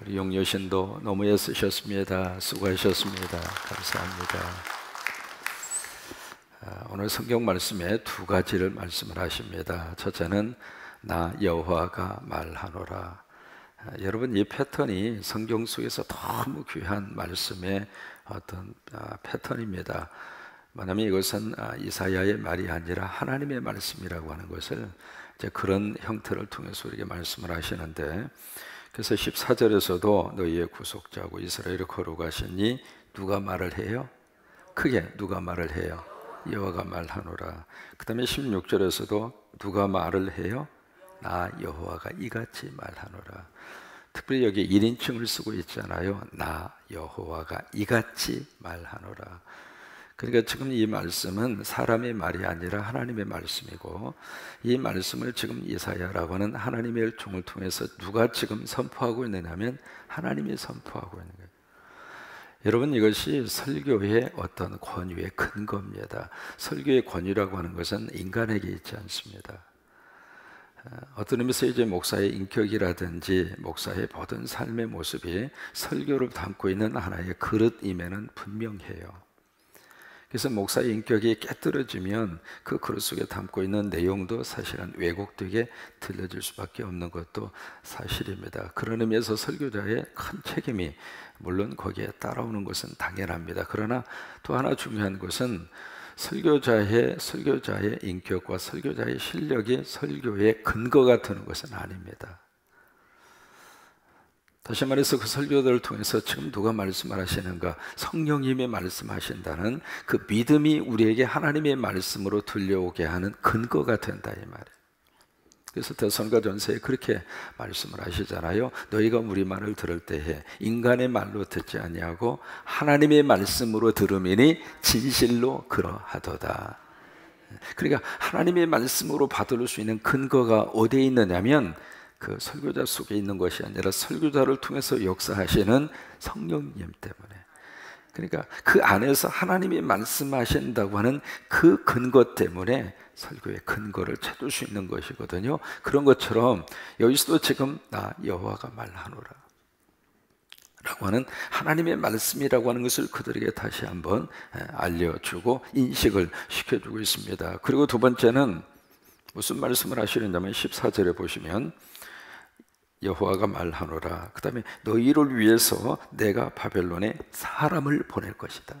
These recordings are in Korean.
우리 용여신도 너무 애쓰셨습니다. 수고하셨습니다. 감사합니다. 아, 오늘 성경 말씀에 두 가지를 말씀을 하십니다. 첫째는 나 여호와가 말하노라. 아, 여러분 이 패턴이 성경 속에서 너무 귀한 말씀의 어떤 아, 패턴입니다. 뭐냐면 이것은 이사야의 말이 아니라 하나님의 말씀이라고 하는 것을 이제 그런 형태를 통해서 우리에게 말씀을 하시는데 그래서 14절에서도 너희의 구속자고 이스라엘을 거룩하시니 누가 말을 해요? 크게 누가 말을 해요? 여호와가 말하노라. 그다음에 16절에서도 누가 말을 해요? 나 여호와가 이같이 말하노라. 특별히 여기 1인칭을 쓰고 있잖아요. 나 여호와가 이같이 말하노라. 그러니까 지금 이 말씀은 사람의 말이 아니라 하나님의 말씀이고 이 말씀을 지금 이사야라고 하는 하나님의 종을 통해서 누가 지금 선포하고 있느냐면 하나님이 선포하고 있는 거예요. 여러분 이것이 설교의 어떤 권위의 근거입니다. 설교의 권위라고 하는 것은 인간에게 있지 않습니다. 어, 어떤 의미에서 이제 목사의 인격이라든지 목사의 모든 삶의 모습이 설교를 담고 있는 하나의 그릇임에는 분명해요. 그래서 목사의 인격이 깨뜨려지면 그 그릇 속에 담고 있는 내용도 사실은 왜곡되게 들려질 수밖에 없는 것도 사실입니다. 그런 의미에서 설교자의 큰 책임이 물론 거기에 따라오는 것은 당연합니다. 그러나 또 하나 중요한 것은 설교자의 설교자의 인격과 설교자의 실력이 설교의 근거가 되는 것은 아닙니다. 다시 말해서 그 설교들을 통해서 지금 누가 말씀을 하시는가? 성령님이 말씀하신다는 그 믿음이 우리에게 하나님의 말씀으로 들려오게 하는 근거가 된다 이 말이에요. 그래서 대선과 전세에 그렇게 말씀을 하시잖아요. 너희가 우리 말을 들을 때에 인간의 말로 듣지 아니하고 하나님의 말씀으로 들음이니 진실로 그러하도다. 그러니까 하나님의 말씀으로 받을 수 있는 근거가 어디에 있느냐면 그 설교자 속에 있는 것이 아니라 설교자를 통해서 역사하시는 성령님 때문에 그러니까 그 안에서 하나님이 말씀하신다고 하는 그 근거 때문에 설교의 근거를 찾을 수 있는 것이거든요. 그런 것처럼 여기서도 지금 나 여호와가 말하노라. 라고 하는 하나님의 말씀이라고 하는 것을 그들에게 다시 한번 알려주고 인식을 시켜주고 있습니다. 그리고 두 번째는 무슨 말씀을 하시느냐면 14절에 보시면 여호와가 말하노라. 그 다음에 너희를 위해서 내가 바벨론에 사람을 보낼 것이다.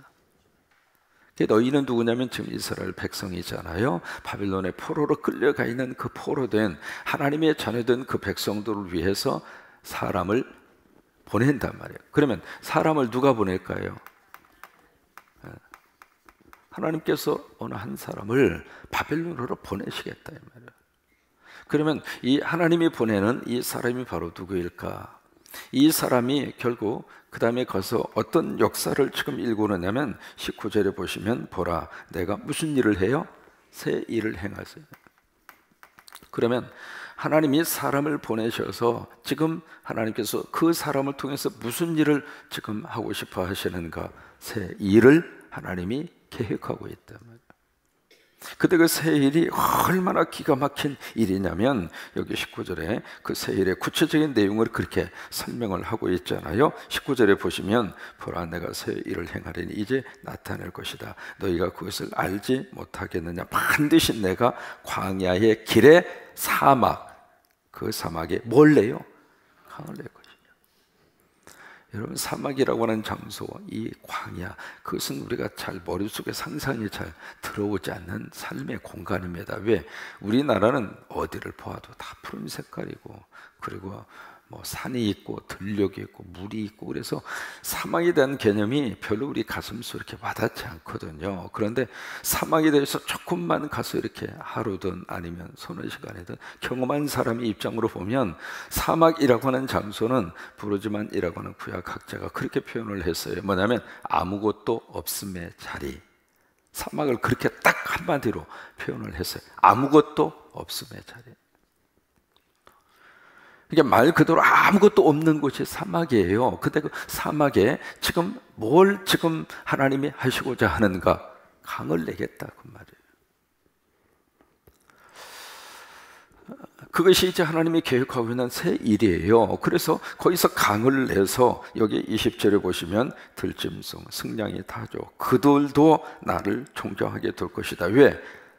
너희는 누구냐면 지금 이스라엘 백성이잖아요. 바빌론의 포로로 끌려가 있는 그 포로된 하나님의 자녀된 그 백성들을 위해서 사람을 보낸단 말이에요. 그러면 사람을 누가 보낼까요? 예. 하나님께서 어느 한 사람을 바벨론으로 보내시겠다 이 말이에요. 그러면 이 하나님이 보내는 이 사람이 바로 누구일까? 이 사람이 결국 그 다음에 가서 어떤 역사를 지금 일구느냐면 19절에 보시면 보라 내가 무슨 일을 해요? 새 일을 행하세요. 그러면 하나님이 사람을 보내셔서 지금 하나님께서 그 사람을 통해서 무슨 일을 지금 하고 싶어 하시는가? 새 일을 하나님이 계획하고 말이에요. 그때 그 세일이 얼마나 기가 막힌 일이냐면 여기 19절에 그 세일의 구체적인 내용을 그렇게 설명을 하고 있잖아요. 19절에 보시면 보라 내가 세일을 행하리니 이제 나타낼 것이다. 너희가 그것을 알지 못하겠느냐? 반드시 내가 광야의 길에 사막 그 사막에 뭘 내요? 강을 낼 것이다. 여러분 사막이라고 하는 장소, 이 광야, 그것은 우리가 잘 머릿속에 상상이 잘 들어오지 않는 삶의 공간입니다. 왜? 우리나라는 어디를 보아도 다 푸른 색깔이고 그리고 뭐 산이 있고 들녘이 있고 물이 있고 그래서 사막에 대한 개념이 별로 우리 가슴속 이렇게 와닿지 않거든요. 그런데 사막에 대해서 조금만 가서 이렇게 하루든 아니면 서너 시간이든 경험한 사람의 입장으로 보면 사막이라고 하는 장소는 부르지만이라고 하는 구약 학자가 그렇게 표현을 했어요. 뭐냐면 아무것도 없음의 자리. 사막을 그렇게 딱 한마디로 표현을 했어요. 아무것도 없음의 자리. 이게 말 그대로 아무것도 없는 곳이 사막이에요. 근데 그 사막에 지금 뭘 지금 하나님이 하시고자 하는가? 강을 내겠다 그 말이에요. 그것이 이제 하나님이 계획하고 있는 새 일이에요. 그래서 거기서 강을 내서 여기 20절에 보시면 들짐승, 승냥이 타죠. 그들도 나를 존경하게 될 것이다. 왜?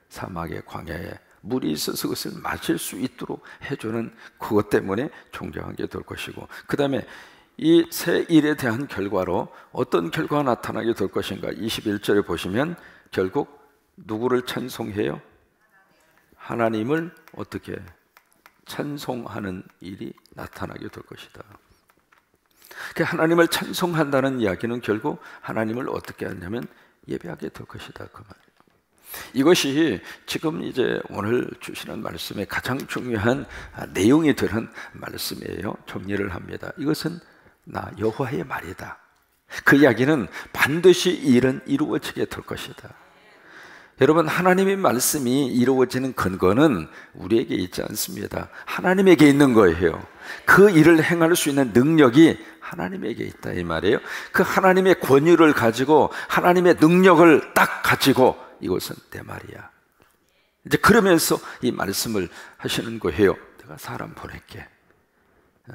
사막의 광야에 물이 있어서 그것을 마실 수 있도록 해주는 그것 때문에 존경하게 될 것이고 그 다음에 이 새 일에 대한 결과로 어떤 결과가 나타나게 될 것인가 21절에 보시면 결국 누구를 찬송해요? 하나님을 어떻게 찬송하는 일이 나타나게 될 것이다. 하나님을 찬송한다는 이야기는 결국 하나님을 어떻게 하냐면 예배하게 될 것이다 그 말. 이것이 지금 이제 오늘 주시는 말씀의 가장 중요한 내용이 되는 말씀이에요. 정리를 합니다. 이것은 나 여호와의 말이다. 그 이야기는 반드시 일은 이루어지게 될 것이다. 여러분 하나님의 말씀이 이루어지는 근거는 우리에게 있지 않습니다. 하나님에게 있는 거예요. 그 일을 행할 수 있는 능력이 하나님에게 있다 이 말이에요. 그 하나님의 권위를 가지고 하나님의 능력을 딱 가지고 내 말이야. 이제 그러면서 이 말씀을 하시는 거예요. 내가 사람 보낼게. 어?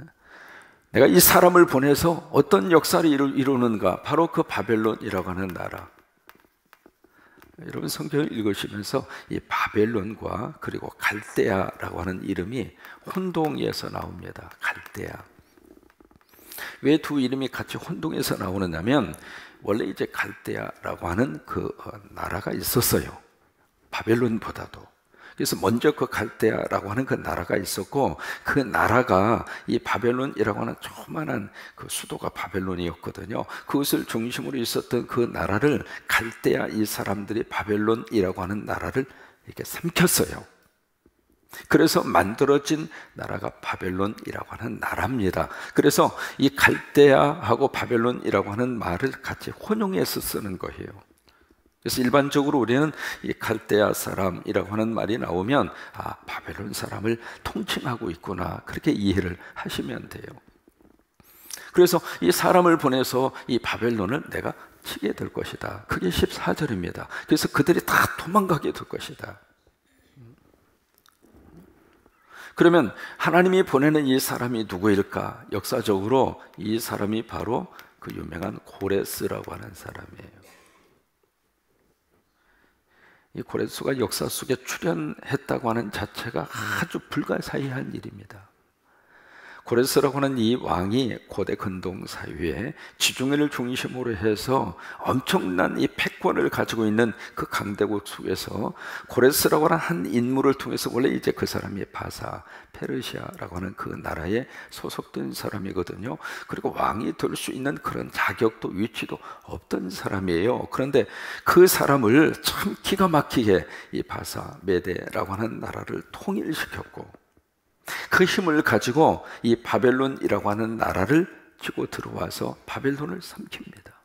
내가 이 사람을 보내서 어떤 역사를 이루 는가? 바로 그 바벨론이라고 하는 나라. 여러분 성경을 읽으시면서 이 바벨론과 그리고 갈대아라고 하는 이름이 혼동에서 나옵니다. 갈대아. 왜 두 이름이 같이 혼동해서 나오느냐면 원래 이제 갈대아라고 하는 그 어, 나라가 있었어요. 바벨론보다도. 그래서 먼저 그 갈대아라고 하는 그 나라가 있었고 그 나라가 이 바벨론이라고 하는 조그만한 그 수도가 바벨론이었거든요. 그것을 중심으로 있었던 그 나라를 갈대아 이 사람들이 바벨론이라고 하는 나라를 이렇게 삼켰어요. 그래서 만들어진 나라가 바벨론이라고 하는 나라입니다. 그래서 이 갈대아하고 바벨론이라고 하는 말을 같이 혼용해서 쓰는 거예요. 그래서 일반적으로 우리는 이 갈대아 사람이라고 하는 말이 나오면 아 바벨론 사람을 통칭하고 있구나 그렇게 이해를 하시면 돼요. 그래서 이 사람을 보내서 이 바벨론을 내가 치게 될 것이다. 그게 14절입니다. 그래서 그들이 다 도망가게 될 것이다. 그러면 하나님이 보내는 이 사람이 누구일까? 역사적으로 이 사람이 바로 그 유명한 고레스라고 하는 사람이에요. 이 고레스가 역사 속에 출연했다고 하는 자체가 아주 불가사의한 일입니다. 고레스라고 하는 이 왕이 고대 근동 사회에 지중해를 중심으로 해서 엄청난 이 패권을 가지고 있는 그 강대국 속에서 고레스라고 하는 한 인물을 통해서 원래 이제 그 사람이 바사 페르시아라고 하는 그 나라에 소속된 사람이거든요. 그리고 왕이 될 수 있는 그런 자격도 위치도 없던 사람이에요. 그런데 그 사람을 참 기가 막히게 이 바사 메데라고 하는 나라를 통일시켰고 그 힘을 가지고 이 바벨론이라고 하는 나라를 치고 들어와서 바벨론을 삼킵니다.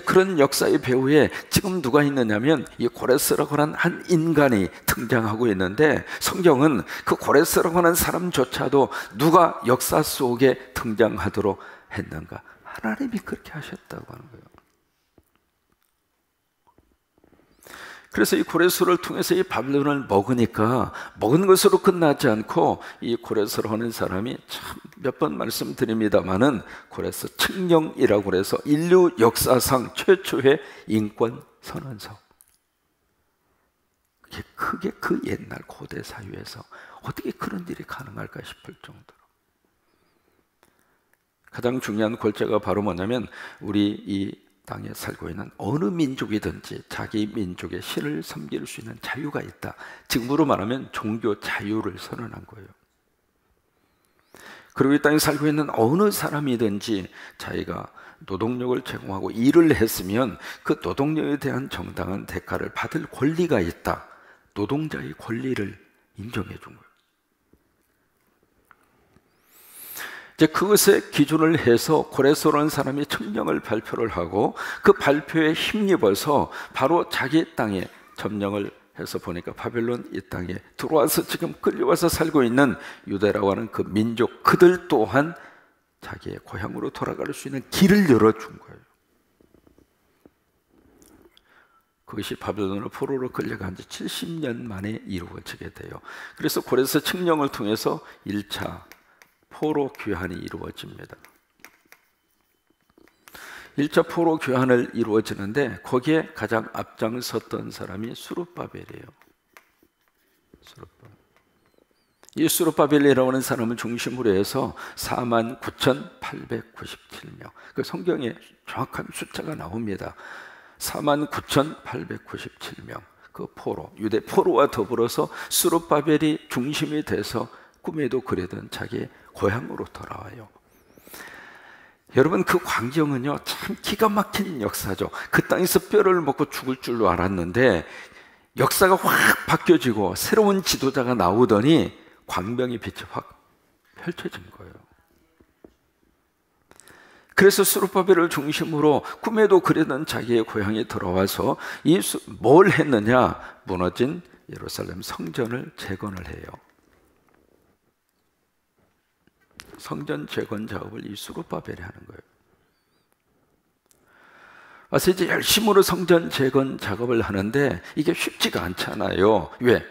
그런 역사의 배후에 지금 누가 있느냐면 이 고레스라고 하는 한 인간이 등장하고 있는데 성경은 그 고레스라고 하는 사람조차도 누가 역사 속에 등장하도록 했는가? 하나님이 그렇게 하셨다고 하는 거예요. 그래서 이 고레스를 통해서 이 바벨론을 먹으니까 먹은 것으로 끝나지 않고 이 고레스를 하는 사람이 참 몇 번 말씀드립니다만은 고레스 측령이라고 그래서 인류 역사상 최초의 인권 선언서. 그게 크게 그 옛날 고대 사회에서 어떻게 그런 일이 가능할까 싶을 정도로. 가장 중요한 골자가 바로 뭐냐면 우리 이 땅에 살고 있는 어느 민족이든지 자기 민족의 신을 섬길 수 있는 자유가 있다. 지금으로 말하면 종교 자유를 선언한 거예요. 그리고 이 땅에 살고 있는 어느 사람이든지 자기가 노동력을 제공하고 일을 했으면 그 노동력에 대한 정당한 대가를 받을 권리가 있다. 노동자의 권리를 인정해 준 거예요. 이제 그것에 기준을 해서 고레소라는 사람이 청령을 발표를 하고 그 발표에 힘입어서 바로 자기 땅에 점령을 해서 보니까 바벨론 이 땅에 들어와서 지금 끌려와서 살고 있는 유대라고 하는 그 민족 그들 또한 자기의 고향으로 돌아갈 수 있는 길을 열어준 거예요. 그것이 바벨론으로 포로로 끌려간 지 70년 만에 이루어지게 돼요. 그래서 고레스 칙령을 통해서 1차 포로 귀환이 이루어집니다. 1차 포로 교환을 이루어지는데 거기에 가장 앞장섰던 사람이 수르바벨이에요. 수르바벨. 이 수르바벨이라고 하는 사람을 중심으로 해서 4만 9,897명. 그 성경에 정확한 숫자가 나옵니다. 4만 9,897명. 그 포로, 유대 포로와 더불어서 수르바벨이 중심이 돼서 꿈에도 그리던 자기 고향으로 돌아와요. 여러분 그 광경은요 참 기가 막힌 역사죠. 그 땅에서 뼈를 먹고 죽을 줄로 알았는데 역사가 확 바뀌어지고 새로운 지도자가 나오더니 광명의 빛이 확 펼쳐진 거예요. 그래서 수르바벨을 중심으로 꿈에도 그리던 자기의 고향에 들어와서 이 뭘 했느냐? 무너진 예루살렘 성전을 재건을 해요. 성전 재건 작업을 이 수르바벨이 하는 거예요. 와서 이제 열심으로 성전 재건 작업을 하는데 이게 쉽지가 않잖아요. 왜?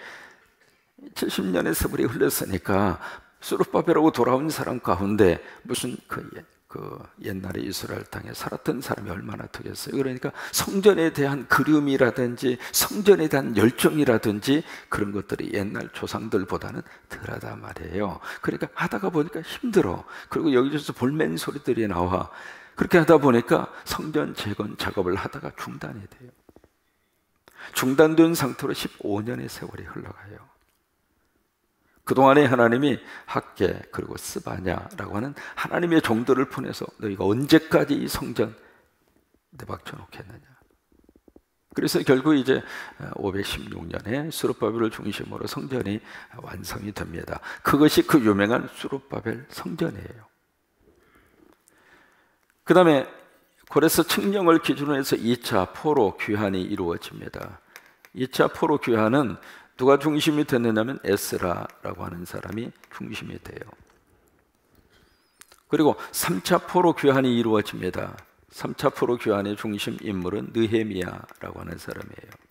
70년의 세월이 흘렀으니까 수르바벨하고 돌아온 사람 가운데 무슨 그, 그 옛날에 이스라엘 땅에 살았던 사람이 얼마나 되겠어요. 그러니까 성전에 대한 그리움이라든지 성전에 대한 열정이라든지 그런 것들이 옛날 조상들보다는 덜하다 말이에요. 그러니까 하다가 보니까 힘들어. 그리고 여기저기서 볼멘 소리들이 나와. 그렇게 하다 보니까 성전 재건 작업을 하다가 중단이 돼요. 중단된 상태로 15년의 세월이 흘러가요. 그동안에 하나님이 학계 그리고 스바냐라고 하는 하나님의 종들을 보내서 너희가 언제까지 이 성전 내박쳐 놓겠느냐. 그래서 결국 이제 516년에 수르바벨을 중심으로 성전이 완성이 됩니다. 그것이 그 유명한 수르바벨 성전이에요. 그 다음에 고레스 칙령을 기준으로 해서 2차 포로 귀환이 이루어집니다. 2차 포로 귀환은 누가 중심이 됐느냐면 에스라라고 하는 사람이 중심이 돼요. 그리고 3차 포로 교환이 이루어집니다. 3차 포로 교환의 중심 인물은 느헤미야라고 하는 사람이에요.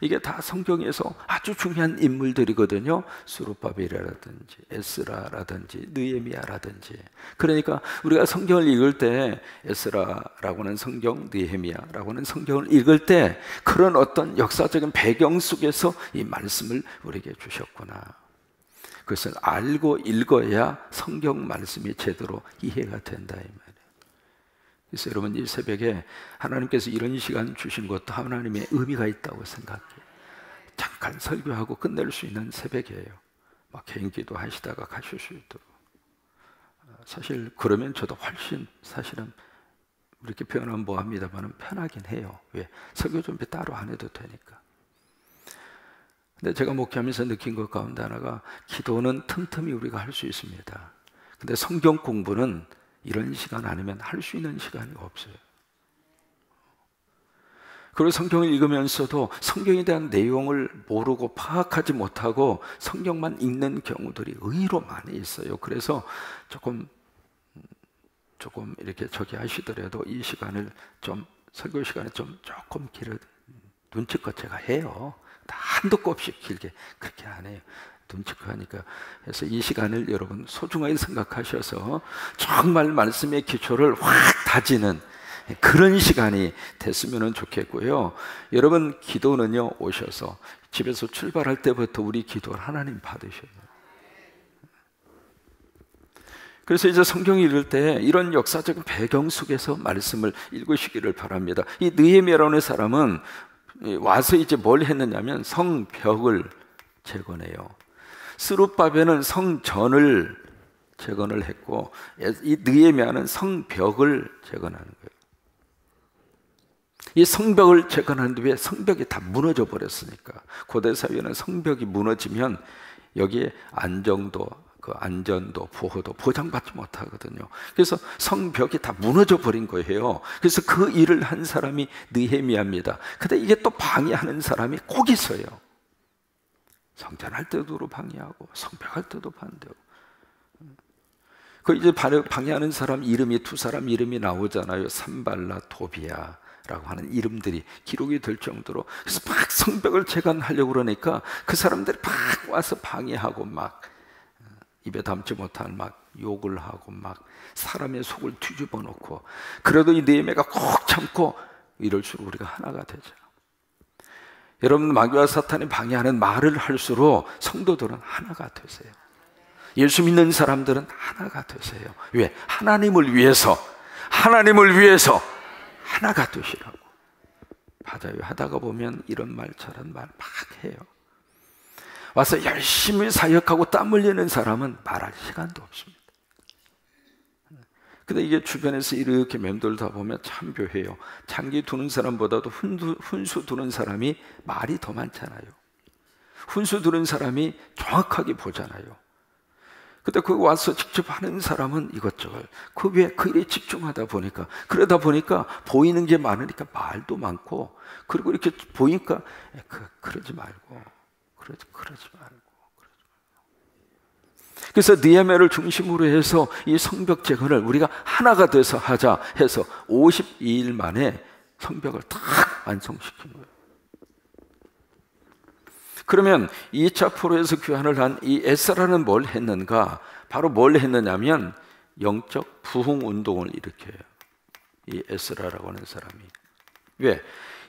이게 다 성경에서 아주 중요한 인물들이거든요. 수르바벨이라든지 에스라라든지 느헤미야라든지. 그러니까 우리가 성경을 읽을 때 에스라라고 하는 성경, 느헤미야라고 하는 성경을 읽을 때 그런 어떤 역사적인 배경 속에서 이 말씀을 우리에게 주셨구나. 그것을 알고 읽어야 성경 말씀이 제대로 이해가 된다 이 말이에요. 그래서 여러분 이 새벽에 하나님께서 이런 시간 주신 것도 하나님의 의미가 있다고 생각해요. 잠깐 설교하고 끝낼 수 있는 새벽이에요. 막 개인 기도 하시다가 가실 수 있도록. 어, 사실 그러면 저도 훨씬 사실은 이렇게 표현하면 뭐합니다만 편하긴 해요. 왜? 설교 준비 따로 안 해도 되니까. 근데 제가 목회하면서 느낀 것 가운데 하나가 기도는 틈틈이 우리가 할 수 있습니다. 근데 성경 공부는 이런 시간 아니면 할 수 있는 시간이 없어요. 그리고 성경을 읽으면서도 성경에 대한 내용을 모르고 파악하지 못하고 성경만 읽는 경우들이 의외로 많이 있어요. 그래서 조금 조금 이렇게 저기 하시더라도 이 시간을 좀 설교 시간에 좀 조금 길어 눈치껏 제가 해요. 한도 없이 길게 그렇게 안 해요. 눈치껏 하니까 그래서 이 시간을 여러분 소중하게 생각하셔서 정말 말씀의 기초를 확 다지는 그런 시간이 됐으면 좋겠고요. 여러분 기도는요 오셔서 집에서 출발할 때부터 우리 기도를 하나님 받으셔요. 그래서 이제 성경 읽을 때 이런 역사적인 배경 속에서 말씀을 읽으시기를 바랍니다. 이 느헤미야라는 사람은 와서 이제 뭘 했느냐면 성벽을 재건해요. 스룹바벨은 성전을 재건을 했고 이 느헤미야는 성벽을 재건하는 거예요. 이 성벽을 재건하는데 왜 성벽이 다 무너져 버렸으니까 고대 사회는 성벽이 무너지면 여기에 안정도 그 안전도 보호도 보장받지 못하거든요. 그래서 성벽이 다 무너져 버린 거예요. 그래서 그 일을 한 사람이 느헤미야입니다. 근데 이게 또 방해하는 사람이 꼭 있어요. 성전할 때도 방해하고 성벽할 때도 반대하고. 그 이제 방해하는 사람 이름이 두 사람 이름이 나오잖아요. 산발라 토비아. 라고 하는 이름들이 기록이 될 정도로 그래서 막 성벽을 재건하려고 그러니까 그 사람들이 막 와서 방해하고 막 어, 입에 담지 못한 막 욕을 하고 막 사람의 속을 뒤집어 놓고 그래도 이 네메가 꼭 참고 이럴수록 우리가 하나가 되죠. 여러분 마귀와 사탄이 방해하는 말을 할수록 성도들은 하나가 되세요. 예수 믿는 사람들은 하나가 되세요. 왜? 하나님을 위해서 하나님을 위해서 하나가 되시라고. 맞아요. 하다가 보면 이런 말 저런 말 막 해요. 와서 열심히 사역하고 땀 흘리는 사람은 말할 시간도 없습니다. 근데 이게 주변에서 이렇게 맴돌다 보면 참 묘해요. 장기 두는 사람보다도 훈수, 훈수 두는 사람이 말이 더 많잖아요. 훈수 두는 사람이 정확하게 보잖아요. 근데 그 와서 직접 하는 사람은 이것저것 그 위에 그 일에 집중하다 보니까 그러다 보니까 보이는 게 많으니까 말도 많고 그리고 이렇게 보니까 그, 그러지 말고 그러지 그러지 말고 그래서 니에메를 중심으로 해서 이 성벽 재건을 우리가 하나가 돼서 하자 해서 52일 만에 성벽을 딱 완성시킨 거예요. 그러면 2차 포로에서 교환을 한 이 에스라는 뭘 했는가? 바로 뭘 했느냐면 영적 부흥 운동을 일으켜요. 이 에스라라고 하는 사람이. 왜?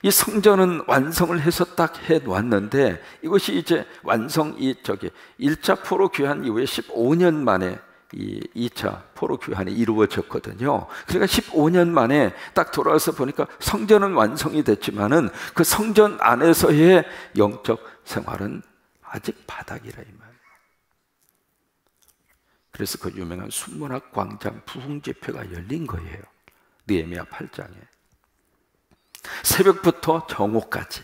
이 성전은 완성을 해서 딱해 놨는데 이것이 이제 완성 이 저기 1차 포로 교환 이후에 15년 만에 이 2차 포로 교환이 이루어졌거든요. 그러니까 15년 만에 딱 돌아와서 보니까 성전은 완성이 됐지만은 그 성전 안에서의 영적 생활은 아직 바닥이라 이 말. 그래서 그 유명한 순문학 광장 부흥 집회가 열린 거예요. 느헤미야 8장에. 새벽부터 정오까지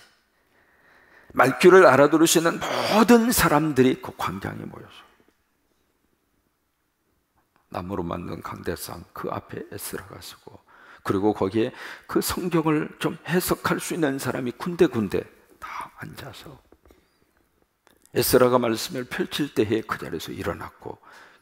말귀를 알아들으시는 모든 사람들이 그 광장에 모여서 나무로 만든 강대상 그 앞에 에스라가 서고 그리고 거기에 그 성경을 좀 해석할 수 있는 사람이 군데군데 다 앉아서 에스라가 말씀을 펼칠 때에 그 자리에서 일어났고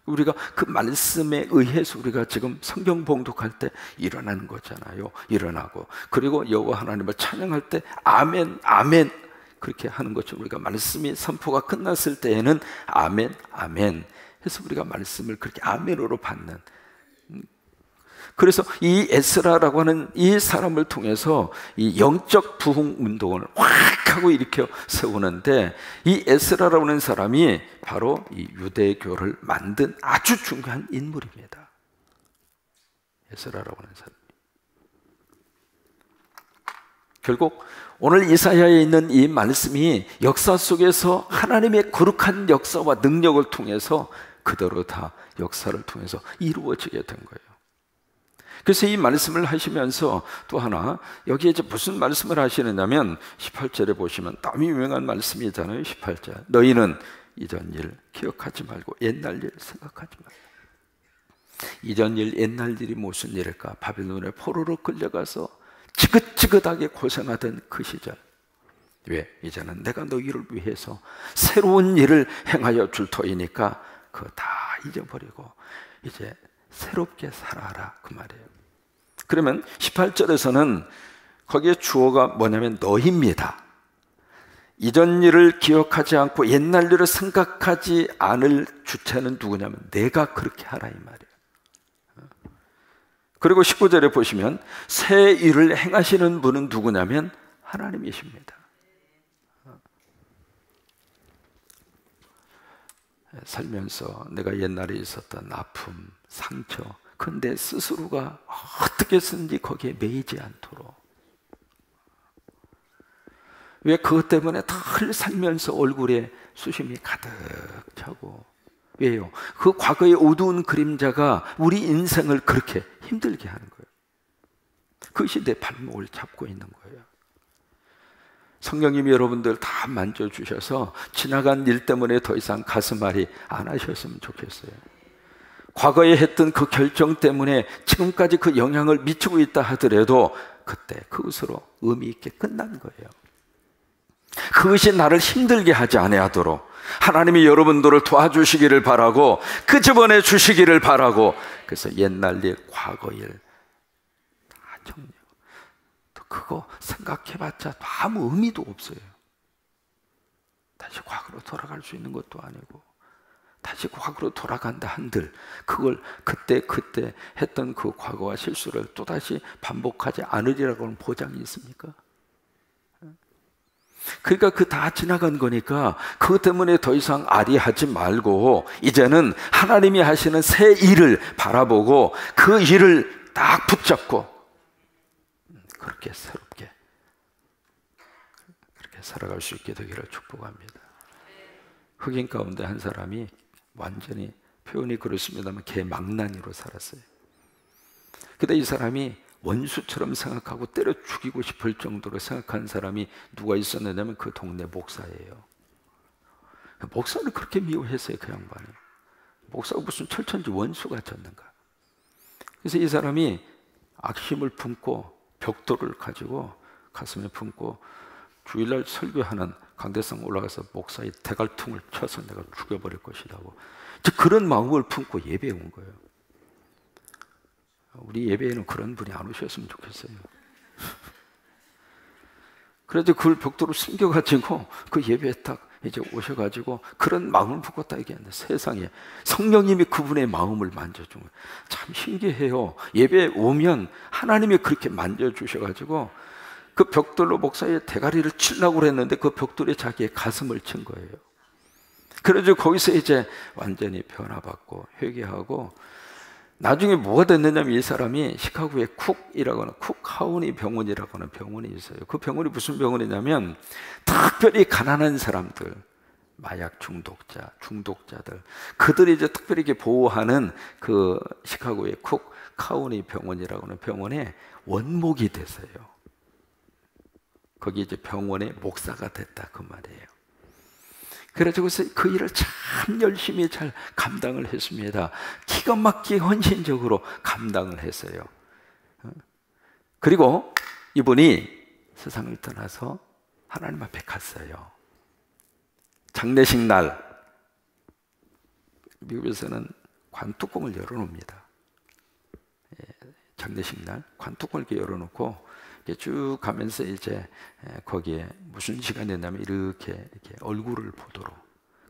우리가 그 말씀에 의해서 우리가 지금 성경 봉독할 때 일어나는 거잖아요. 일어나고 그리고 여호와 하나님을 찬양할 때 아멘 아멘 그렇게 하는 것처럼 우리가 말씀이 선포가 끝났을 때에는 아멘 아멘 해서 우리가 말씀을 그렇게 아멘으로 받는 그래서 이 에스라라고 하는 이 사람을 통해서 이 영적 부흥 운동을 확 하고 일으켜 세우는데 이 에스라라고 하는 사람이 바로 이 유대교를 만든 아주 중요한 인물입니다. 에스라라고 하는 사람. 결국 오늘 이사야에 있는 이 말씀이 역사 속에서 하나님의 거룩한 역사와 능력을 통해서 그대로 다 역사를 통해서 이루어지게 된 거예요. 그래서 이 말씀을 하시면서 또 하나 여기에 이제 무슨 말씀을 하시느냐면 18절에 보시면 땀이 유명한 말씀이잖아요. 18절. 너희는 이전 일 기억하지 말고 옛날 일 생각하지 말고. 이전 일 옛날 일이 무슨 일일까? 바빌론의 포로로 끌려가서 지긋지긋하게 고생하던 그 시절. 왜? 이제는 내가 너희를 위해서 새로운 일을 행하여 줄 터이니까 그거 다 잊어버리고 이제 새롭게 살아라 그 말이에요. 그러면 18절에서는 거기에 주어가 뭐냐면 너희입니다. 이전 일을 기억하지 않고 옛날 일을 생각하지 않을 주체는 누구냐면 내가 그렇게 하라 이 말이에요. 그리고 19절에 보시면 새 일을 행하시는 분은 누구냐면 하나님이십니다. 살면서 내가 옛날에 있었던 아픔, 상처, 근데 스스로가 어떻게 쓰는지 거기에 매이지 않도록. 왜 그것 때문에 늘 살면서 얼굴에 수심이 가득 차고. 왜요? 그 과거의 어두운 그림자가 우리 인생을 그렇게 힘들게 하는 거예요. 그것이 내 발목을 잡고 있는 거예요. 성령님이 여러분들 다 만져주셔서 지나간 일 때문에 더 이상 가슴앓이 안 하셨으면 좋겠어요. 과거에 했던 그 결정 때문에 지금까지 그 영향을 미치고 있다 하더라도 그때 그것으로 의미 있게 끝난 거예요. 그것이 나를 힘들게 하지 아니하도록 하나님이 여러분들을 도와주시기를 바라고 그 저번에 주시기를 바라고 그래서 옛날 일, 과거 일 다 정리하고 또 그거 생각해봤자 아무 의미도 없어요. 다시 과거로 돌아갈 수 있는 것도 아니고 다시 과거로 돌아간다 한들 그걸 그때 그때 했던 그 과거와 실수를 또 다시 반복하지 않으리라고는 보장이 있습니까? 그러니까 그 다 지나간 거니까 그것 때문에 더 이상 아리하지 말고 이제는 하나님이 하시는 새 일을 바라보고 그 일을 딱 붙잡고 그렇게 새롭게 그렇게 살아갈 수 있게 되기를 축복합니다. 흑인 가운데 한 사람이 완전히 표현이 그렇습니다만 개망나니로 살았어요. 근데 이 사람이 원수처럼 생각하고 때려 죽이고 싶을 정도로 생각한 사람이 누가 있었느냐면 그 동네 목사예요. 목사를 그렇게 미워했어요, 그 양반이. 목사가 무슨 철천지 원수 같았는가. 그래서 이 사람이 악심을 품고 벽돌을 가지고 가슴에 품고 주일날 설교하는 강대상 올라가서 목사의 대갈통을 쳐서 내가 죽여버릴 것이라고. 그런 마음을 품고 예배해 온 거예요. 우리 예배에는 그런 분이 안 오셨으면 좋겠어요. 그래도 그걸 벽돌로 숨겨가지고 그 예배에 딱 이제 오셔가지고 그런 마음을 품고 딱 얘기하는데 세상에 성령님이 그분의 마음을 거예요. 참 신기해요. 예배에 오면 하나님이 그렇게 만져주셔가지고 그 벽돌로 목사의 대가리를 치려고 했는데 그 벽돌이 자기의 가슴을 친 거예요. 그래서 거기서 이제 완전히 변화받고 회개하고 나중에 뭐가 됐느냐면 이 사람이 시카고에 쿡이라고 하는 쿡하우니 병원이라고 하는 병원이 있어요. 그 병원이 무슨 병원이냐면 특별히 가난한 사람들, 마약 중독자, 중독자들, 그들이 이제 특별히 이렇게 보호하는 그 시카고의 쿡하우니 병원이라고 하는 병원에 원목이 됐어요. 거기 이제 병원의 목사가 됐다 그 말이에요. 그래서 그 일을 참 열심히 잘 감당을 했습니다. 기가 막히게 헌신적으로 감당을 했어요. 그리고 이분이 세상을 떠나서 하나님 앞에 갔어요. 장례식 날 미국에서는 관뚜껑을 열어놓습니다. 예, 장례식 날 관뚜껑을 열어놓고 쭉 가면서 이제 거기에 무슨 시간이 됐냐면 이렇게 이렇게 얼굴을 보도록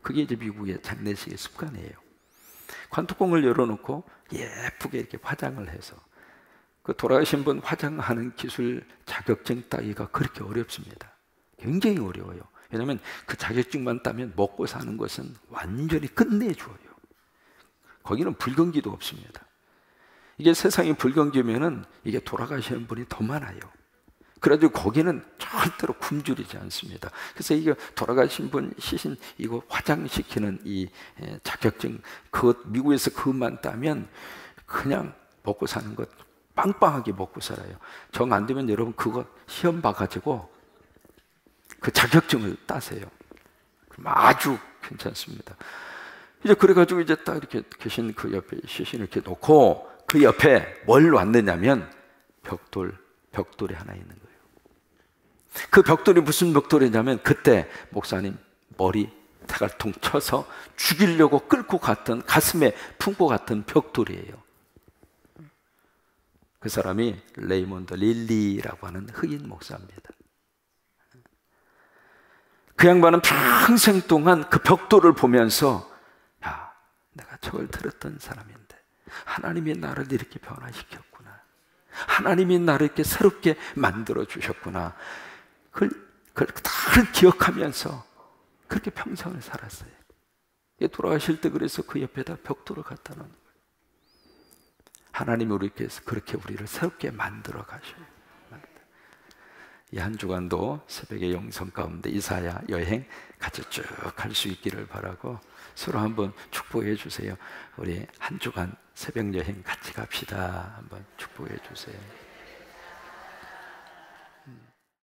그게 이제 미국의 장례식의 습관이에요. 관뚜껑을 열어놓고 예쁘게 이렇게 화장을 해서 그 돌아가신 분 화장하는 기술 자격증 따기가 그렇게 어렵습니다. 굉장히 어려워요. 왜냐하면 그 자격증만 따면 먹고 사는 것은 완전히 끝내줘요. 거기는 불경기도 없습니다. 이게 세상이 불경기면은 이게 돌아가시는 분이 더 많아요. 그래가지고 거기는 절대로 굶주리지 않습니다. 그래서 이거 돌아가신 분 시신 이거 화장시키는 이 예, 자격증 그 미국에서 그것만 따면 그냥 먹고 사는 것 빵빵하게 먹고 살아요. 정 안 되면 여러분 그거 시험 봐가지고 그 자격증을 따세요. 그럼 아주 괜찮습니다. 이제 그래가지고 이제 딱 이렇게 계신 그 옆에 시신을 이렇게 놓고 그 옆에 뭘 놨느냐면 벽돌 벽돌이 하나 있는 거예요. 그 벽돌이 무슨 벽돌이냐면 그때 목사님 머리 대갈통 쳐서 죽이려고 끌고 갔던 가슴에 품고 갔던 벽돌이에요. 그 사람이 레이몬드 릴리라고 하는 흑인 목사입니다. 그 양반은 평생 동안 그 벽돌을 보면서 야, 내가 저걸 들었던 사람인데 하나님이 나를 이렇게 변화시켰구나. 하나님이 나를 이렇게 새롭게 만들어 주셨구나. 그걸, 그걸 다 기억하면서 그렇게 평생을 살았어요. 돌아가실 때 그래서 그 옆에다 벽돌을 갖다 놓은 거예요. 하나님이 우리께 그렇게 우리를 새롭게 만들어 가셔요. 이 한 주간도 새벽의 영성 가운데 이사야 여행 같이 쭉 갈 수 있기를 바라고 서로 한번 축복해 주세요. 우리 한 주간 새벽 여행 같이 갑시다. 한번 축복해 주세요.